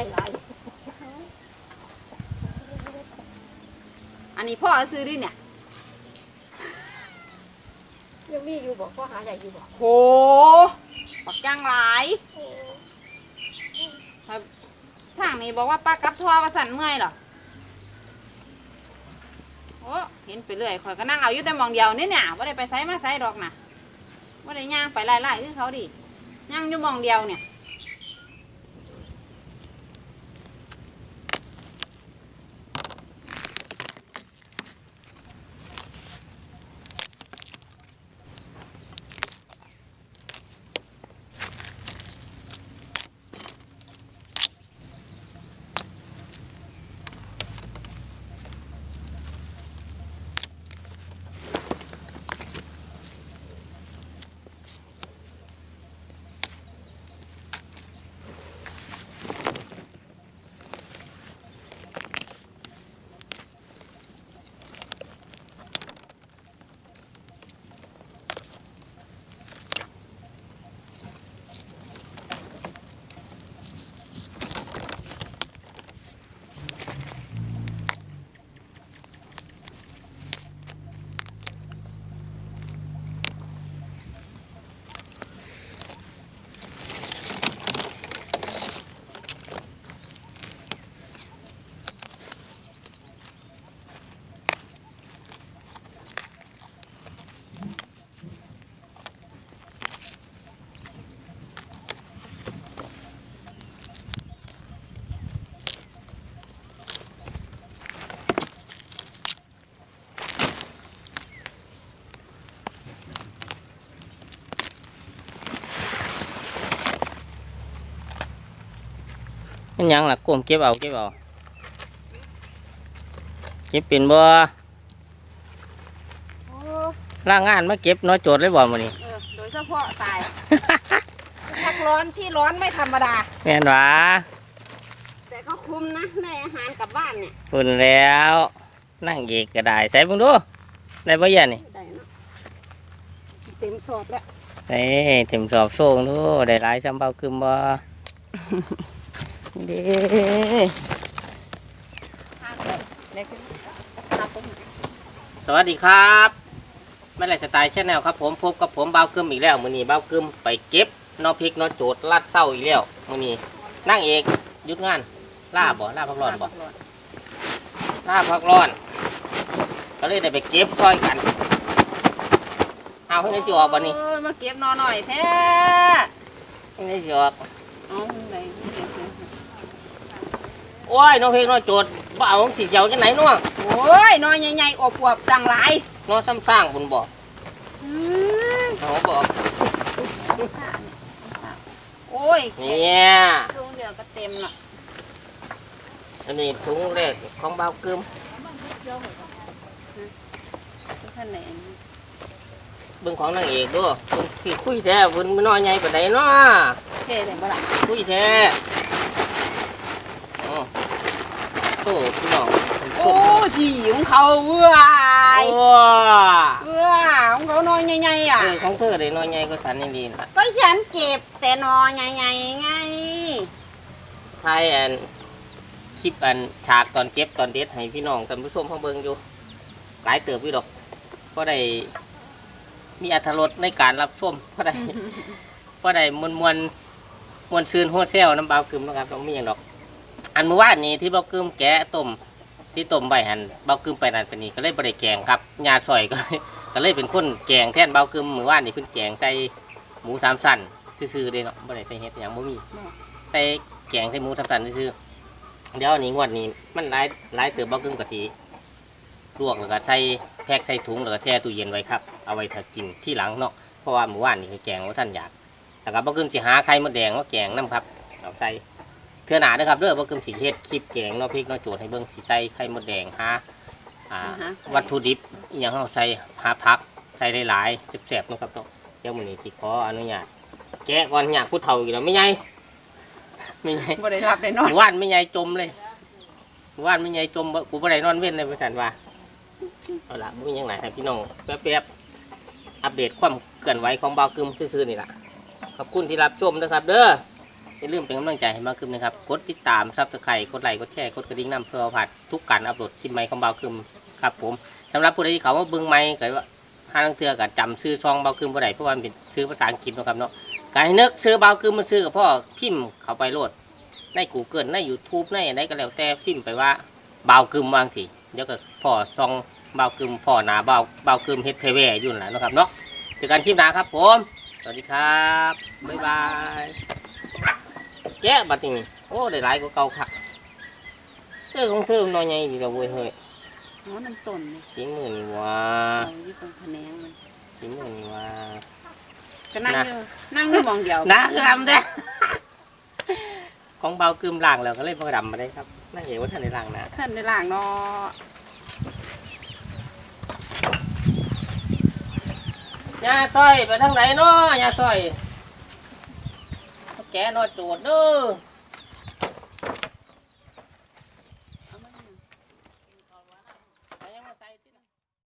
ได้หลายอันนี้พ่อซื้อดิเนี่ยยังมีอยู่บอกพ่อหาได้อยู่บอกโหปักย่างหลายทางนี้บอกว่าป้ากับทัวว่าสั่นเมื่อยเหรอโอ้เห็นไปเรื่อยคอยก็นั่งเอาอยู่แต่หมองเดียวนี่เนี่ยว่าได้ไปไซมาไซดอกนะว่าได้ย่างไปไล่ๆคือเขาดิย่างอยู่หมองเดียวเนี่ย มันหยังล่ะกลมเก็บเอาเก็บเอาเก็บเป็นบ่โอ้ล่างงานมาเก็บน้อยโจทย์เลยบ่มื้อนี้เออโดยเฉพาะตายพักร้อนที่ร้อนไม่ธรรมดาแม่นหวาแต่ก็คุ้มนะได้อาหารกลับบ้านเนี่ยปุ่นแล้ว นั่งเอกก็ได้ใส่เบิ่งดูได้บ่เยันนี่ได้เนาะเต็มสอบแล้วเอ้เต็มสอบโซ่งดูได้หลายซ้ำเบาคึมบ่ เด้เล็กมาตรงนี้สวัสดีครับแม่ไรสไตล์ชาแนลครับผมพบกับผมเบากึมอีกแล้วมื้อนี้เบากึมไปเก็บนอพริกนอโจทย์ลาดเศร้าอีกแล้วมื้อนี้นั่งเอกหยุดงานล่าบ่ล่าพักร้อนบ่ล่าพักร้อน ก็เลยได้ไปเก็บซอยกันเอาให้ได้สิออกบ่นี่เออมาเก็บหนอหน่อยแท้ให้ได้สิออกเอาไหน โอ้ยนอพริกนอโจทย์บ่เอาสิเจียวจังไหนเนาะโอ้ยหนอใหญ่ๆอวบๆจังหลายนอซ้ำสร้างคุณบ่อืมเอาบ่โอ้ยเนี่ยช่วงเดียวก็เต็มละอันนี้ถุงแรกของเบากึมท่านไหนอันนี้เบิ่งของนางเอกดูเพิ่นสิคุยแท้เพิ่นน้อยใหญ่ปานใดเนาะเท่เลยบ่ล่ะคุยแท้อ๋อ โซ่พี่น้องโอ้ยผีของเขาเว้ยโอ้เว้ยของเขาหนอใหญ่ๆอะเออของเธอได้น้อยใหญ่ก็สันนี่ดีนะก็ฉันเก็บแต่หนอใหญ่ๆไงทายอันคลิปอันฉากตอนเก็บตอนเด็ดให้พี่น้องท่านผู้ชมเฮาเบิ่งอยู่ หลายเติบอยู่ดอกก็ได้มีอรรถรสในการรับชมก็ได้ก็ได้มวนมวนมวนซืนโฮเซลน้ำเบากึมนะครับน้องมีอย่างดอก อันเมื่อวานนี้ที่เบากึมแกะต้มที่ต้มใบหันเบากึมไปนั่นไปนี่ก็เลยบริแกงครับยาซอยก็เลยก็เลยเป็นคนแกงแทนเบากึมเมื่อวานนี่เพิ่นแกงใส่หมูสามสันซื่อๆเลยเนาะบ่ได้ใส่เฮ็ดหยังบ่มีใส่แกงใส่หมูสามสันซื่อๆเดี๋ยวอันนี้งวดนี้มันหลายหลายเติบเบากึมกะทิลวกแล้วก็ใส่แพ็คใส่ถุงแล้วก็แช่ตู้เย็นไว้ครับเอาไว้ถ้ากินที่หลังเนาะเพราะว่าเมื่อวานนี่คือแกงว่าท่านอยากแล้วก็บ่กึมสิหาไข่มดแดงมาแกงน้ำครับเอาใส่ ทื่อหนาเด้อครับเด้อบ่กึมสิเฮ็ดคลิปแกงเนาะพริกเนาะโจทย์ให้เบิ่งสิใส่ไข่มดแดงหาอ่าอ่าฮะ วัตถุดิบอหยังเฮาใส่หาผักใส่หลายๆแซ่บๆเนาะครับเนาะเดี๋ยวมื้อนี้สิขออนุญาตแกะก่อนอยากผู้เฒ่าอีกแล้วไม่ใหญ่ไม่ใหญ่ บ่ได้รับได้นอนเมื่อวานไม่ใหญ่จมเลยเมื่อวานไม่ใหญ่จมบ่กูบ่ได้นอนเว้นเลยว่าซั่นว่าเอาล่ะบ่มีหยังหลายให้พี่น้องแป๊บๆอัปเดตความเคลื่อนไหวของบ่าวกึมซื่อๆนี่ล่ะขอบคุณที่รับชมนะครับ เด้อ อย่าลืมเป็นกำลังใจให้มากขึ้นนะครับ กดติดตามซับสไครต์กดไลค์ กดแชร์ กดกระดิ่งนำเพื่อผัดทุกการอัปโหลดชิมไมค์ของเบาคึมครับผมสำหรับผู้ใดที่เขามาเบิ่งไมค์ก็ว่าห้าลังเทือกับจำซื้อซองเบาคึมบ่ได้เพราะว่าเป็นซื้อภาษาอังกฤษนะครับเนาะกายนึกซื้อเบาคึมมาซื้อกับพ่อพิมพ์เขาไปโหลดใน Google ใน YouTube ในอะไรก็แล้วแต่พิมพ์ไปว่าเบากึมวางสิเดี๋ยวก็พ่อซองเบากึมพ่อหนาเบาเบากึมเฮ็ดเพเวอยู่นั่นแหละนะครับเนาะเจอกันคลิปหน้าครับผมสวัสดีครับบ๊ายบาย แจ๊ะบัดนี้โอ้ได้หลายกว่าเก่าค่ะเออของเธอมันน้อยใหญ่ดีเราเว้ยเฮ้ยอ๋อน้ำต้นนี่สีมือนี่ว่าเอาอยู่ตรงแผนงมันสีมือนี่ว่าก็นั่งนะอยู่นั่งอยู่หมองเดียวน่ากำเด้อของเบากึมล่างแล้วก็เลยบ่ดำมาได้ครับน่าเห็นว่าท่านในล่างนะท่านในล่างเนาะยาซอยไปทางไหนเนาะยาซอย แกนอโจดเด้อ